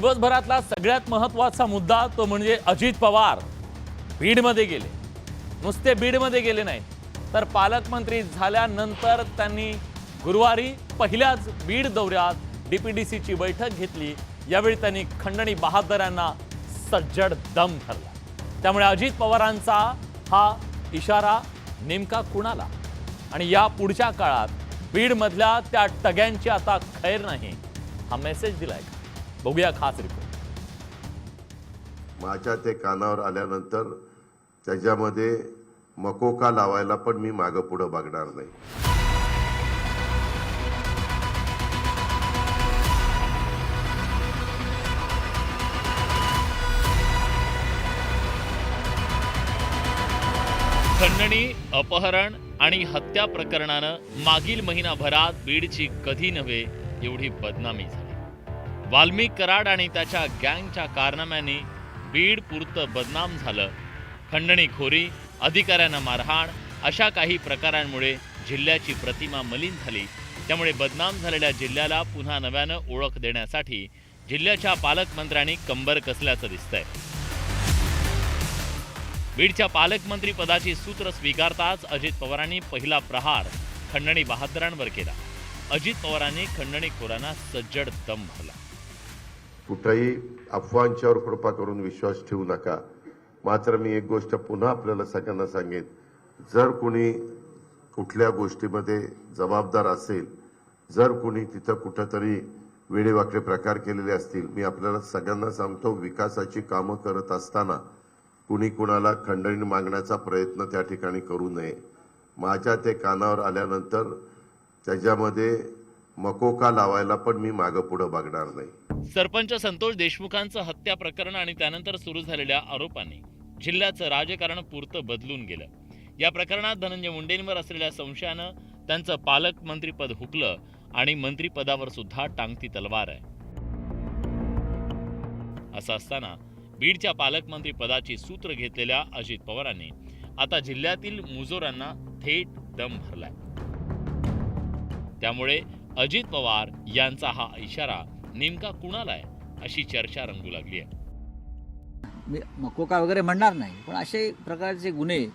दिवसभरातला सगळ्यात महत्त्वाचा मुद्दा तो म्हणजे अजित पवार. बीडमध्ये गेले. नुसते बीडमध्ये गेले नाही. तर पालकमंत्री झाल्यानंतर त्यांनी गुरुवारी पहिल्याच बीड दौऱ्यात डीपीडीसीची बैठक घेतली. यावेळी त्यांनी खंडणी बहादर यांना सज्जड दम ठरला. त्यामुळे अजित पवारांचा हा इशारा नेमका कुणाला? आणि या पुढच्या काळात बीडमधल्या त्या टग्यांची आता खैर नाही. हा मेसेज दिलाय. का बघूया खास रिपोर्ट माझ्या ते कानावर आल्यानंतर त्याच्यामध्ये मकोका लावायला पण मी मागं पुढं बघणार नाही. खंडणी अपहरण आणि हत्या प्रकरणानं मागील महिनाभरात बीडची कधी नव्हे एवढी बदनामी झाली. वाल्मिक कराड आणि त्याच्या गँगच्या कारनाम्याने बीड पुरतं बदनाम झालं. खंडणीखोरी अधिकाऱ्यांना मारहाण अशा काही प्रकारांमुळे जिल्ह्याची प्रतिमा मलिन झाली. त्यामुळे बदनाम झालेल्या जिल्ह्याला पुन्हा नव्यानं ओळख देण्यासाठी जिल्ह्याच्या पालकमंत्र्यांनी कंबर कसल्याचं दिसतंय. बीडच्या पालकमंत्री पदाची सूत्र स्वीकारताच अजित पवारांनी पहिला प्रहार खंडणी बहादरांवर केला. अजित पवारांनी खंडणीखोरांना सज्जड दम भरला. कुठंही अफवांच्यावर कृपा करून विश्वास ठेवू नका. मात्र मी एक गोष्ट पुन्हा आपल्याला सगळ्यांना सांगेन. जर कुणी कुठल्या गोष्टीमध्ये जबाबदार असेल जर कुणी तिथं कुठंतरी वेडेवाकडे प्रकार केलेले असतील मी आपल्याला सगळ्यांना सांगतो विकासाची कामं करत असताना कुणी कुणाला खंडणी मागण्याचा प्रयत्न त्या ठिकाणी करू नये. माझ्या ते कानावर आल्यानंतर त्याच्यामध्ये मकोका लावायला पण मी मागं पुढं बघणार नाही. सरपंच संतोष देशमुखांचं हत्या प्रकरण आणि त्यानंतर सुरू झालेल्या आरोपांनी जिल्ह्याचं राजकारण पुरतं बदलून गेलं. या प्रकरणात धनंजय मुंडेंवर असलेल्या संशयानं त्यांचं पालकमंत्रीपद हुकलं आणि मंत्रीपदावर सुद्धा टांगती तलवार आहे. असं असताना बीडच्या पालकमंत्री पदाची सूत्र घेतलेल्या अजित पवारांनी आता जिल्ह्यातील मुजोरांना थेट दम भरलाय. त्यामुळे अजित पवार यांचा हा इशारा नेमका कुणाला आहे अशी चर्चा रंगू लागली आहे. मी मकोका वगैरे म्हणणार नाही पण असे प्रकारचे गुन्हे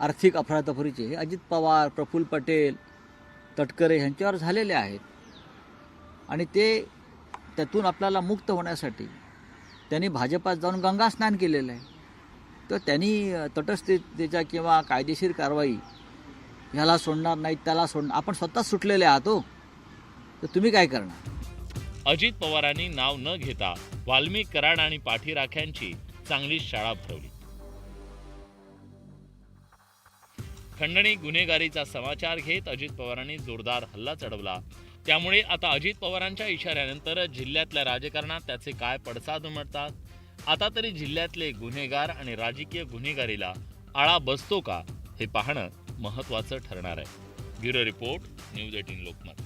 आर्थिक अफरातफरीचे हे अजित पवार प्रफुल्ल पटेल तटकरे ह्यांच्यावर झालेले आहेत. आणि ते त्यातून आपल्याला मुक्त होण्यासाठी त्यांनी भाजपात जाऊन गंगा स्नान केलेलं आहे. तर त्यांनी अ, तटस्थतेच्या किंवा कायदेशीर कारवाई ह्याला सोडणार नाही त्याला सोडणार आपण स्वतःच सुटलेले आहात हो. तर तुम्ही काय करणार? अजित पवारांनी नाव न घेता वाल्मिक कराड आणि पाठीराख्यांची चांगली शाळा भरवली. खंडणी गुन्हेगारीचा समाचार घेत अजित पवारांनी जोरदार हल्ला चढवला. त्यामुळे आता अजित पवारांच्या इशाऱ्यानंतर जिल्ह्यातल्या राजकारणात त्याचे काय पडसाद उमटतात? आता तरी जिल्ह्यातले गुन्हेगार आणि राजकीय गुन्हेगारीला आळा बसतो का हे पाहणं महत्वाचं ठरणार आहे. Bureau report news eighteen Lokmat.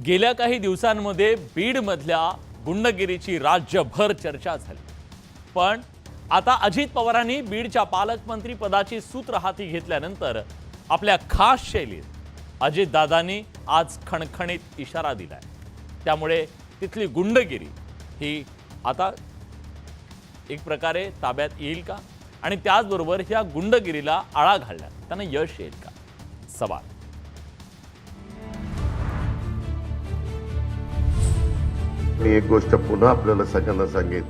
गेल्या काही दिवसांमध्ये बीडमधल्या गुंडगिरीची राज्यभर चर्चा झाली. पण आता अजित पवारांनी बीडच्या पालकमंत्री पदाची सूत्र हाती घेतल्यानंतर आपल्या खास शैलीत अजितदादांनी आज खणखणीत इशारा दिलाय. त्यामुळे तिथली गुंडगिरी ही आता एक प्रकारे ताब्यात येईल का? आणि त्याचबरोबर ह्या गुंडगिरीला आळा घालण्यात त्यांना यश येईल का? सवाल. मी एक गोष्ट पुन्हा आपल्याला सगळ्यांना सांगेन.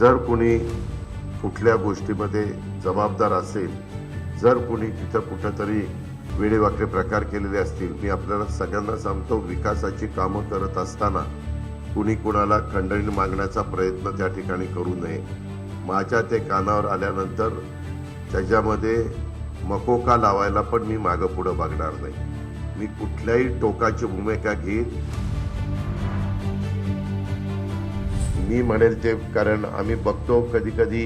जर कुणी कुठल्या गोष्टीमध्ये जबाबदार असेल जर कुणी तिथं कुठंतरी वेडेवाकडे प्रकार केलेले असतील मी आपल्याला सगळ्यांना सांगतो विकासाची कामं करत असताना कुणी कुणाला खंडणी मागण्याचा प्रयत्न त्या ठिकाणी करू नये. माझ्या ते कानावर आल्यानंतर त्याच्यामध्ये मकोका लावायला पण मी मागं पुढं बघणार नाही. मी कुठल्याही टोकाची भूमिका घेईन मी म्हणेल ते कारण आम्ही बघतो कधी कधी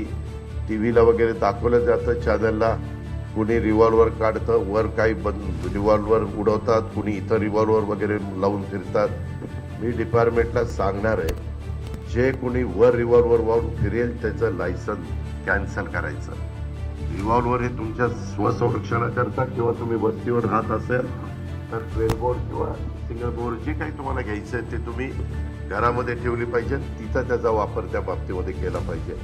टी व्हीला वगैरे दाखवलं जातं चॅनलला कुणी रिव्हॉल्वर काढतं वर काही बंद रिव्हॉल्वर उडवतात कुणी इथं रिव्हॉल्वर वगैरे लावून फिरतात. मी डिपार्टमेंटला सांगणार आहे जे कुणी वर रिव्हॉल्वर वाहून फिरेल त्याचं लायसन कॅन्सल करायचं. रिव्हॉल्वर हे तुमच्या स्वसंरक्षणाकरता किंवा तुम्ही वस्तीवर राहत असेल तर ट्वेल बोर्ड किंवा सिंगल बोर्ड जे काही तुम्हाला घ्यायचं आहे ते तुम्ही घरामध्ये ठेवली पाहिजे. तिथं त्याचा वापर त्या बाबतीमध्ये केला पाहिजे.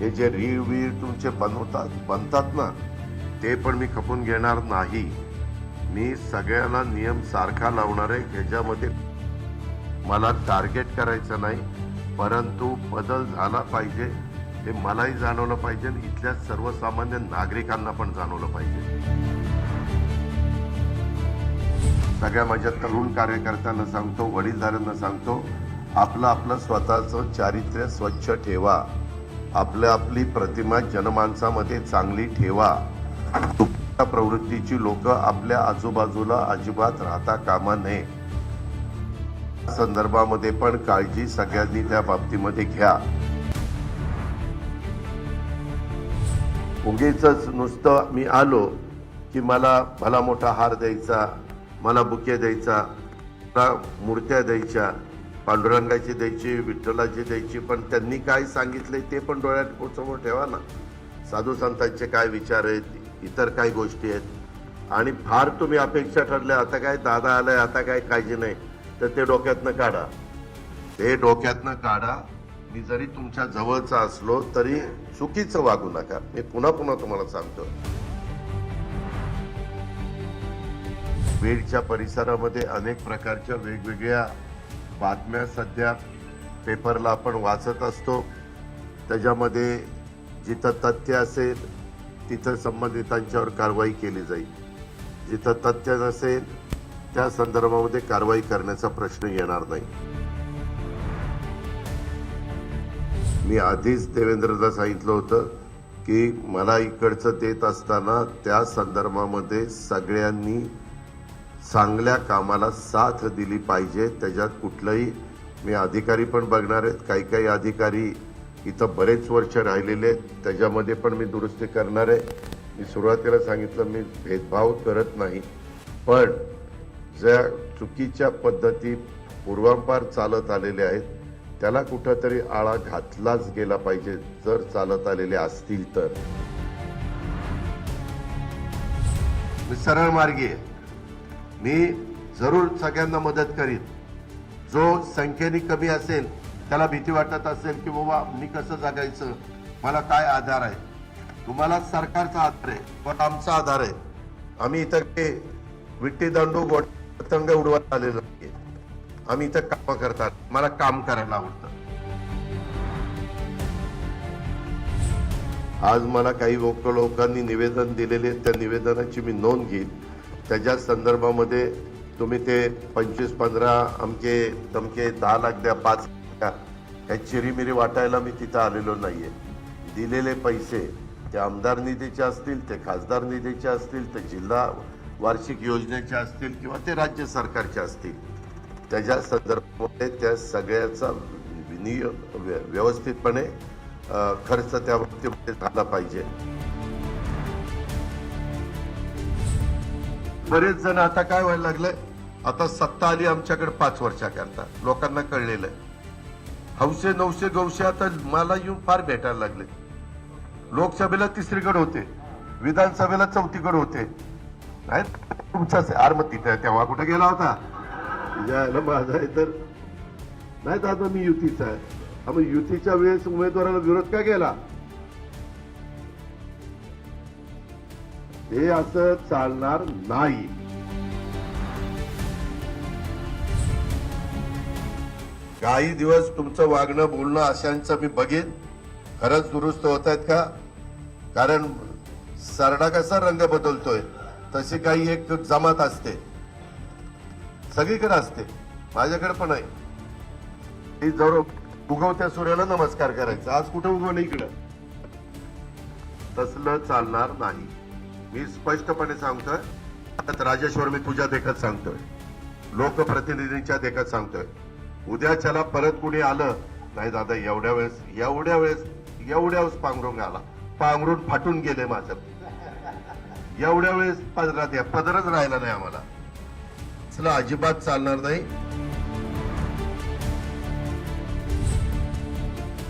हे जे रीळ तुमचे बनवतात बनतात ना ते पण मी खपून घेणार नाही. मी सगळ्यांना नियम सारखा लावणार आहे. ह्याच्यामध्ये मला टार्गेट करायचं नाही परंतु बदल झाला पाहिजे. हे मलाही जाणवलं पाहिजे इथल्या सर्वसामान्य नागरिकांना पण जाणवलं पाहिजे. सगळ्या माझ्या तरुण कार्यकर्त्यांना सांगतो वडीलधाऱ्यांना सांगतो आपलं आपलं स्वतःचं चारित्र्य स्वच्छ ठेवा. आपलं आपली प्रतिमा जनमानसामध्ये चांगली ठेवा. चुकीच्या प्रवृत्तीची लोक आपल्या आजूबाजूला अजिबात राहता कामा नये. संदर्भामध्ये पण काळजी सगळ्यांनी त्या बाबतीमध्ये घ्या. उगीच नुसतं मी आलो की मला भला मोठा हार द्यायचा मला बुके द्यायचा मूर्त्या द्यायच्या पांडुरंगाची द्यायची विठ्ठलाची द्यायची पण त्यांनी काय सांगितले ते पण डोळ्यात समोर ठेवा ना. साधू संतांचे काय विचार आहेत इतर काय गोष्टी आहेत? आणि फार तुम्ही अपेक्षा ठरल्या आता काय दादा आलाय आता काय काळजी नाही तर ते डोक्यातनं काढा. ते डोक्यातनं काढा. मी जरी तुमच्या जवळचा असलो तरी चुकीचं वागू नका. मी पुन्हा पुन्हा तुम्हाला सांगतो. बीडच्या परिसरामध्ये अनेक प्रकारच्या वेगवेगळ्या बातम्या सध्या पेपरला आपण वाचत असतो. त्याच्यामध्ये जिथं तथ्य असेल तिथं संबंधितांच्यावर कारवाई केली जाईल. जिथं तथ्य नसेल त्या संदर्भामध्ये कारवाई करण्याचा प्रश्न येणार नाही. मी आधीच देवेंद्रला सांगितलं होतं की मला इकडचं देत असताना त्या संदर्भामध्ये सगळ्यांनी चांगल्या कामाला साथ दिली पाहिजे त्याच्यात कुठलंही मी अधिकारी पण बघणार आहेत. काही काही अधिकारी इथं बरेच वर्ष राहिलेले आहेत. त्याच्यामध्ये पण मी दुरुस्ती करणार आहे. मी सुरुवातीला सांगितलं मी भेदभाव करत नाही. पण ज्या चुकीच्या पद्धती पूर्वांपार चालत आलेल्या आहेत त्याला कुठंतरी आळा घातलाच गेला पाहिजे जर चालत आलेले असतील तर. सरळ मार्गी आहे. मी जरूर सगळ्यांना मदत करीन. जो संख्येने कमी असेल त्याला भीती वाटत असेल की बाबा मी कसं जगायचं? मला काय आधार आहे? तुम्हाला सरकारचा आधार आहे पण आमचा आधार आहे. आम्ही इथं ते विट्टी दांडू गोट पतंग उडवत आलेलो नाहीये आम्ही इथं काम करतात मला काम करायला आवडतं. आज मला काही लोक लोकांनी निवेदन दिलेले त्या निवेदनाची मी नोंद घेईन. त्याच्या संदर्भामध्ये तुम्ही ते पंचवीस पंधरा अमके तमके दहा लाख द्या पाच द्या ह्या चिरीमिरी वाटायला मी तिथं आलेलो नाहीये. दिलेले पैसे ते आमदार निधीचे असतील ते खासदार निधीचे असतील ते जिल्हा वार्षिक योजनेचे असतील किंवा ते राज्य सरकारचे असतील. त्याच्या संदर्भामध्ये त्या सगळ्याचा विनियोग व्य- व्यवस्थितपणे खर्च त्या बाबतीमध्ये झाला पाहिजे. बरेच जण आता काय व्हायला लागलंय आता सत्ता आली आमच्याकडे पाच वर्षाकरता लोकांना कळलेलं आहे. हौशे नऊशे गौशे आता मला येऊन फार भेटायला लागले. लोकसभेला तिसरीकडे होते. विधानसभेला चौथीकडे होते. नाही तुमचाच आहे. तिथे तेव्हा कुठे गेला होता? यायला माझा आहे तर. नाही दादा मी युतीचा आहे. मग युतीच्या वेळेस उमेदवाराला विरोध का केला? हे असं चालणार नाही. काही दिवस तुमचं वागणं बोलणं अशांचं मी बघेन. खरंच दुरुस्त होत आहेत का? कारण सरडा कसा रंग बदलतोय तशी काही एक जमात असते. सगळीकडे असते माझ्याकडे पण आहे. ती जर उगवत्या सूर्याला नमस्कार करायचा आज कुठं उगवलं इकडं? तसलं चालणार नाही. मी स्पष्टपणे सांगतोय आता राजेश्वर मी तुझ्या देखत सांगतोय. लोकप्रतिनिधींच्या देखत सांगतोय. उद्याच्याला परत कुणी आलं नाही दादा एवढ्या वेळेस एवढ्या वेळेस एवढ्या वेळेस पांघरून आला पांघरून फाटून गेले माझं. एवढ्या वेळेस पदरात या पदरच राहिला नाही आम्हाला. चला अजिबात चालणार नाही.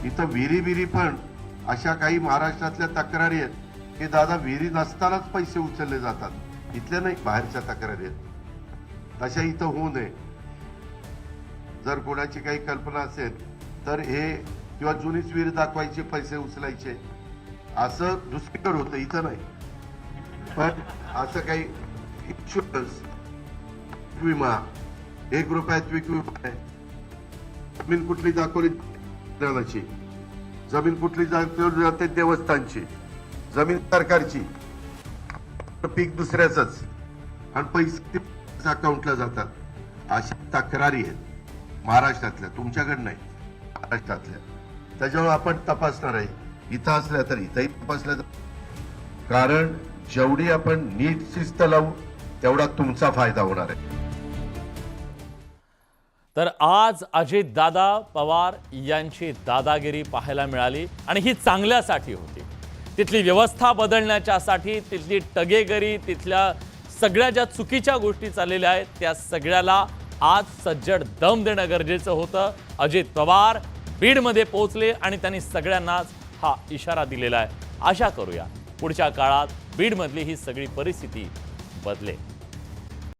इथं विहिरी विरी पण अशा काही महाराष्ट्रातल्या तक्रारी आहेत. हे दादा विहिरी नसतानाच पैसे उचलले जातात. इथल्या नाही बाहेरच्या तक्रारी आहेत. तशा इथं होऊ नये. जर कोणाची काही कल्पना असेल तर हे किंवा जुनीच विहीर दाखवायचे पैसे उचलायचे असं दुसरीकडे होतं इथं नाही. पण असं काही इन्शुरन्स विमा एक रुपयात विक विमा आहे जमीन कुठली दाखवली जमीन कुठली दाखवली जाते देवस्थानची? जमीन सरकारची. पीक दुसऱ्याच आणि पैसे अकाउंटला जातात. अशा तक्रारी आहेत. महाराष्ट्रातल्या तुमच्याकडे नाही. महाराष्ट्रातल्या. त्याच्यामुळे आपण तपासणार आहे. इथं असल्या तर इथंही तपासल्या तर. कारण जेवढी आपण नीट शिस्त लावू तेवढा तुमचा फायदा होणार आहे. तर आज अजित दादा पवार यांची दादागिरी पाहायला मिळाली. आणि ही चांगल्यासाठी होती. तिथली व्यवस्था बदलण्याच्यासाठी तिथली टगेगरी तिथल्या सगळ्या ज्या चुकीच्या गोष्टी चाललेल्या आहेत त्या सगळ्याला आज सज्जड दम देणं गरजेचं होतं. अजित पवार बीडमध्ये पोहोचले आणि त्यांनी सगळ्यांनाच हा इशारा दिलेला आहे. आशा करूया पुढच्या काळात बीडमधली ही सगळी परिस्थिती बदलेल.